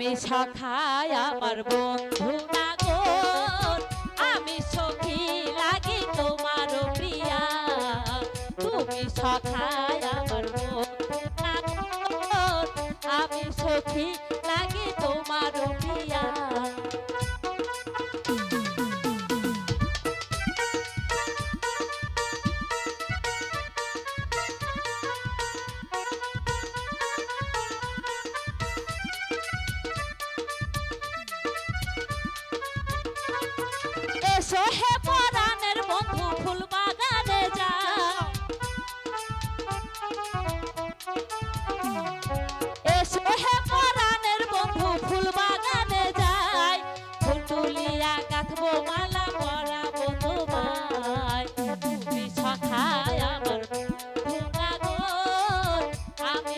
তুমি সখায় আমার বন্ধু আমি সখী লাগি তোমার প্রিয়া। তুমি সখায় আমার বন্ধু আমি সখী আমি সখায় আমার আমি